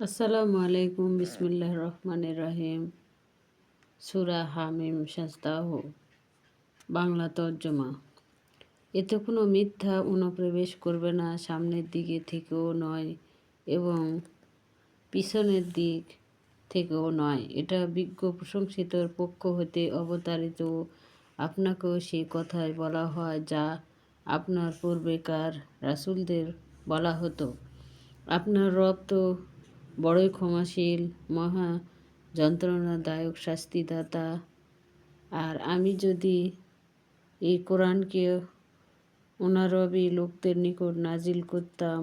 আসসালামু আলাইকুম বিসমিল্লাহ রহমানির রহিম। সুরা হামিম সাস্তাহ বাংলা তর্জমা। এতে কোনো মিথ্যা অনুপ্রবেশ করবে না, সামনের দিকে থেকেও নয় এবং পিছনের দিক থেকেও নয়। এটা বিজ্ঞ প্রশংসিতর পক্ষ হতে অবতারিত। আপনাকেও সেই কথাই বলা হয় যা আপনার পূর্বেকার রাসুলদের বলা হতো। আপনার রব তো বড়ই ক্ষমাশীল, মহা যন্ত্রণাদায়ক শাস্তিদাতা। আর আমি যদি এই কোরআনকে অনারবি লোকদের নিকট নাজিল করতাম,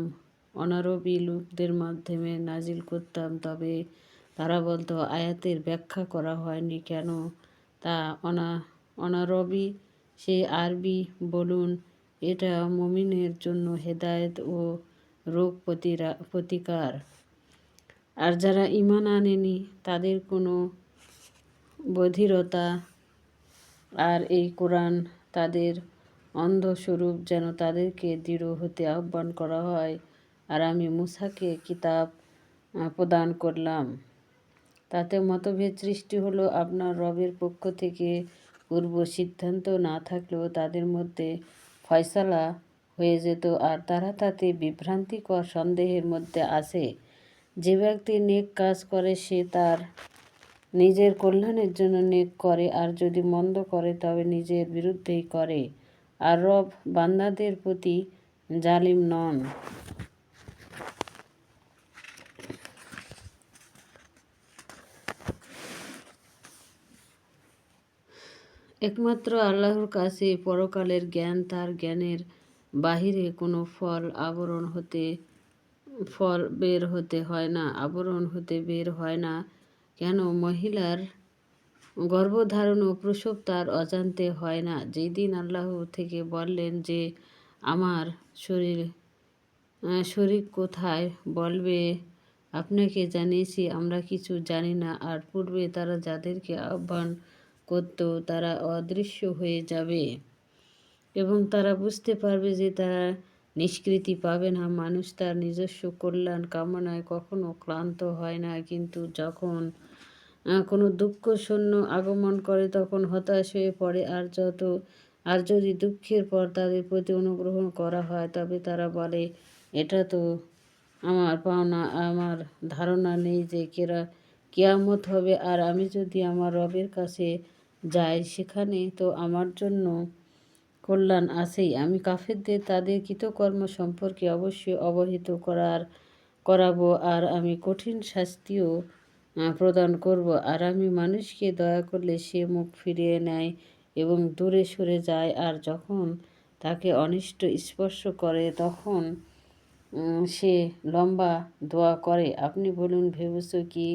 অনারবি লোকদের মাধ্যমে নাজিল করতাম, তবে তারা বলতো আয়াতের ব্যাখ্যা করা হয়নি কেন? তা অনা, অনারবি, সে আরবি বলুন, এটা মমিনের জন্য হেদায়েত ও রোগ প্রতিকার। আর যারা ইমান আনেনি, তাদের কোনো বধিরতা আর এই কোরআন তাদের অন্ধস্বরূপ যেন তাদেরকে দৃঢ় হতে আহ্বান করা হয়। আর আমি মুসাকে কিতাব প্রদান করলাম। তাতে মতভেদ সৃষ্টি হলো। আপনার রবের পক্ষ থেকে পূর্ব সিদ্ধান্ত না থাকলেও তাদের মধ্যে ফয়সালা হয়ে যেত। আর তারা তাতে বিভ্রান্তিকর সন্দেহের মধ্যে আসে যে ব্যক্তি নেক কাজ করে, সে তার নিজের কল্যাণের জন্য নেক করে, আর যদি মন্দ করে, তবে নিজের বিরুদ্ধেই করে। আর রব বান্দাদের প্রতি জালিম নন। একমাত্র আল্লাহর কাছে পরকালের জ্ঞান, তার জ্ঞানের বাহিরে কোনো ফল আবরণ হতে ফল বের হতে হয় না, আবরণ হতে বের হয় না। কেন? মহিলার গর্ভধারণ ও প্রসব তার অজান্তে হয় না। যেই দিন আল্লাহ থেকে বললেন যে, আমার শরীর শরীর কোথায়? বলবে, আপনাকে জানিয়েছি, আমরা কিছু জানি না। আর পূর্বে তারা যাদেরকে আহ্বান করত, তারা অদৃশ্য হয়ে যাবে। এবং তারা বুঝতে পারবে যে তারা নিষ্কৃতি পাবে না, মানুষ তার নিজস্ব কল্যাণ কামনায় কখনো ক্লান্ত হয় না, কিন্তু যখন কোনো দুঃখ শূন্য আগমন করে তখন হতাশ হয়ে পড়ে। আর যত, আর যদি দুঃখের পর তাদের প্রতি অনুগ্রহণ করা হয়, তবে তারা বলে, এটা তো আমার পাওনা, আমার ধারণা নেই যে কেরা, কেয়ামত হবে। আর আমি যদি আমার রবের কাছে যাই সেখানে তো আমার জন্য কল্যাণ আছেই। আমি কাফেরদের তাদের কৃতকর্ম সম্পর্কে অবশ্যই অবহিত করার, করাবো আর আমি কঠিন শাস্তিও প্রদান করব। আর আমি মানুষকে দয়া করলে সে মুখ ফিরিয়ে নেয় এবং দূরে সরে যায় আর যখন তাকে অনিষ্ট স্পর্শ করে তখন সে লম্বা দোয়া করে। আপনি বলুন, ভেবছ কি?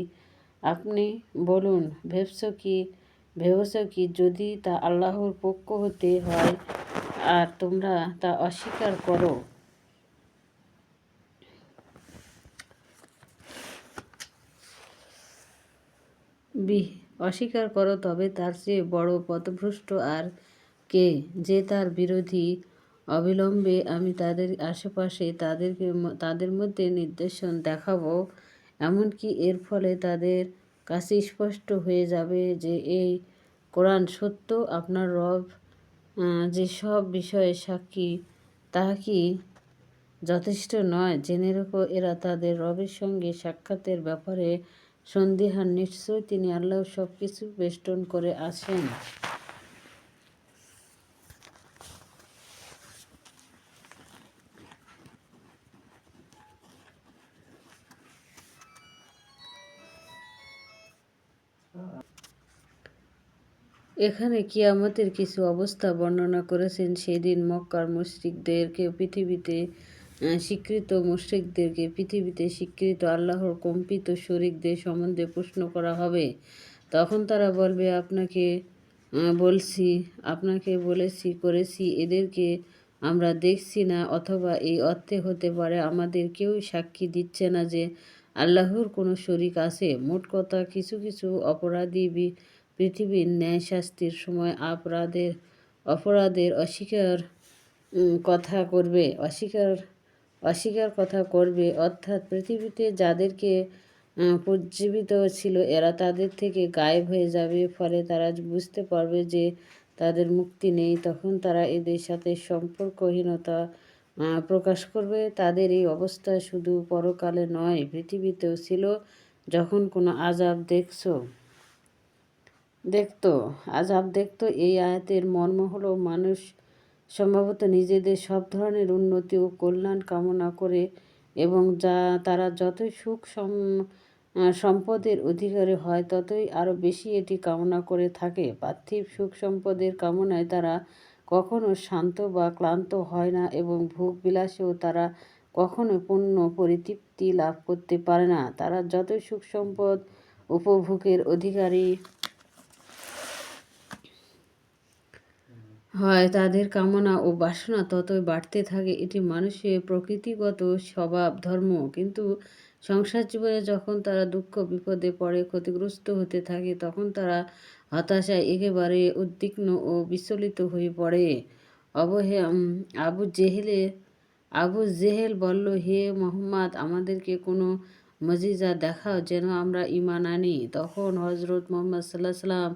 আপনি বলুন, ভেবছ কি? ভেবছ কি? যদি তা আল্লাহর পক্ষ হতে হয় আর তোমরা তা অস্বীকার করো। বি অস্বীকার করো তবে তার চেয়ে বড় পথভ্রষ্ট আর কে? যে তার বিরোধী অবিলম্বে আমি তাদের আশেপাশে তাদেরকে তাদের মধ্যে নির্দেশন দেখাবো, এমনকি এর ফলে তাদের কাছে স্পষ্ট হয়ে যাবে যে এই কোরআন সত্য, আপনার রব যেসব বিষয়ে সাক্ষী, তাহা কি যথেষ্ট নয়? জেনে রেখো, এরা তাদের রবের সঙ্গে সাক্ষাতের ব্যাপারে সন্দেহান নিশ্চয় তিনি আল্লাহ সব কিছু বেষ্টন করে আছেন। এখানে কিয়ামতের কিছু অবস্থা বর্ণনা করেছেন সেদিন মক্কার মুশরিকদেরকে, পৃথিবীতে স্বীকৃত মুশরিকদেরকে, পৃথিবীতে স্বীকৃত আল্লাহর কম্পিত শরিকদের সম্বন্ধে প্রশ্ন করা হবে। তখন তারা বলবে, আপনাকে বলছি, আপনাকে বলেছি, করেছি, এদেরকে আমরা দেখছি না, অথবা এই অর্থে হতে পারে আমাদের কেউ সাক্ষী দিচ্ছে না যে আল্লাহর কোনো শরিক আছে। মোট কথা, কিছু কিছু অপরাধী পৃথিবীর ন্যায় শাস্তির সময় অপরাধের অপরাধের অস্বীকার কথা করবে, অস্বীকার অস্বীকার কথা করবে। অর্থাৎ পৃথিবীতে যাদেরকে পুজ্জীবিত ছিল এরা তাদের থেকে গায়েব হয়ে যাবে। ফলে তারা বুঝতে পারবে যে তাদের মুক্তি নেই। তখন তারা এদের সাথে সম্পর্কহীনতা প্রকাশ করবে। তাদের এই অবস্থা শুধু পরকালে নয়, পৃথিবীতেও ছিল যখন কোনো আজাব দেখছ। দেখতো, আজাব দেখতো, এই আয়াতের মর্ম হলো মানুষ সম্ভবত নিজেদের সব ধরনের উন্নতি ও কল্যাণ কামনা করে এবং যা তারা যতই সুখ সম- সম্পদের অধিকারী হয়, ততই আরও বেশি এটি কামনা করে থাকে। পার্থিব সুখ সম্পদের কামনায় তারা কখনো শান্ত বা ক্লান্ত হয় না এবং ভোগ বিলাসেও তারা কখনো পূর্ণ পরিতৃপ্তি লাভ করতে পারে না। তারা যতই সুখ সম্পদ উপভোগের অধিকারী হয়, তাদের কামনা ও বাসনা ততই বাড়তে থাকে। এটি মানুষের প্রকৃতিগত স্বভাব, ধর্ম। কিন্তু সংসার জীবনে যখন তারা দুঃখ, বিপদে পড়ে, ক্ষতিগ্রস্ত হতে থাকে, তখন তারা হতাশায় একেবারে উদ্বিগ্ন ও বিচলিত হয়ে পড়ে। অবহে আবু জেহেলে, আবু জেহেল বলল, হে মোহাম্মদ, আমাদেরকে কোনো মজিজা দেখাও যেন আমরা ঈমান আনি। তখন হজরত মোহাম্মদ সাল্লাহ সাল্লাম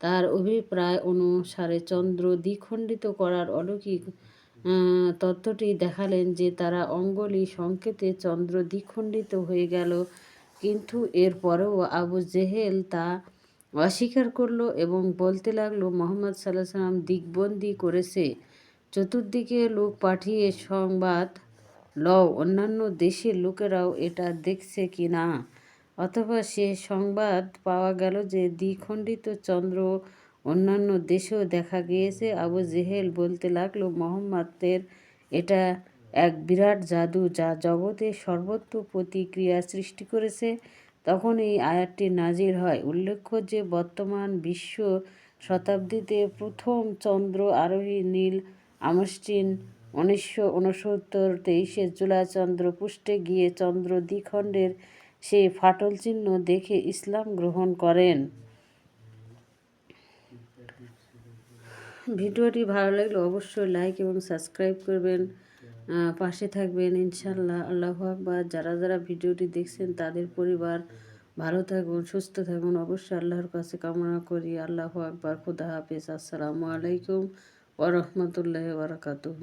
তার অভিপ্রায় অনুসারে চন্দ্র দ্বিখণ্ডিত করার অলৌকিক তত্ত্বটি দেখালেন যে তারা অঙ্গলি সংকেতে চন্দ্র দ্বিখণ্ডিত হয়ে গেল। কিন্তু এরপরেও আবু জেহেল তা অস্বীকার করল এবং বলতে লাগল, মোহাম্মদ সাল্লাহ সাল্লাম দিগ্বন্দি করেছে। চতুর্দিকে লোক পাঠিয়ে সংবাদ লও, অন্যান্য দেশের লোকেরাও এটা দেখছে কি না? অথবা সে সংবাদ পাওয়া গেল যে দ্বিখণ্ডিত চন্দ্র অন্যান্য দেশেও দেখা গিয়েছে। আবু জেহেল বলতে লাগল, মোহাম্মদের এটা এক বিরাট জাদু যা জগতে সর্বত্র প্রতিক্রিয়া সৃষ্টি করেছে। তখন এই আয়াতটি নাজির হয়। উল্লেখ্য যে বর্তমান বিশ্ব শতাব্দীতে প্রথম চন্দ্র আরোহী নীল আমস্টিন উনিশশো উনসত্তর তেইশে জুলাই চন্দ্র পুষ্টে গিয়ে চন্দ্র দ্বিখণ্ডের সেই ফাটল চিহ্ন দেখে ইসলাম গ্রহণ করেন। ভিডিওটি ভালো লাগলে অবশ্যই লাইক এবং সাবস্ক্রাইব করবেন। পাশে থাকবেন ইনশাল্লাহ আল্লাহ আকবার। যারা যারা ভিডিওটি দেখছেন, তাদের পরিবার ভালো থাকুন, সুস্থ থাকুন। অবশ্যই আল্লাহর কাছে কামনা করি। আল্লাহ আকবার। খুদা হাফিজ। আসসালামু আলাইকুম ওরহমতুল্লাহ বারাকাতুহ।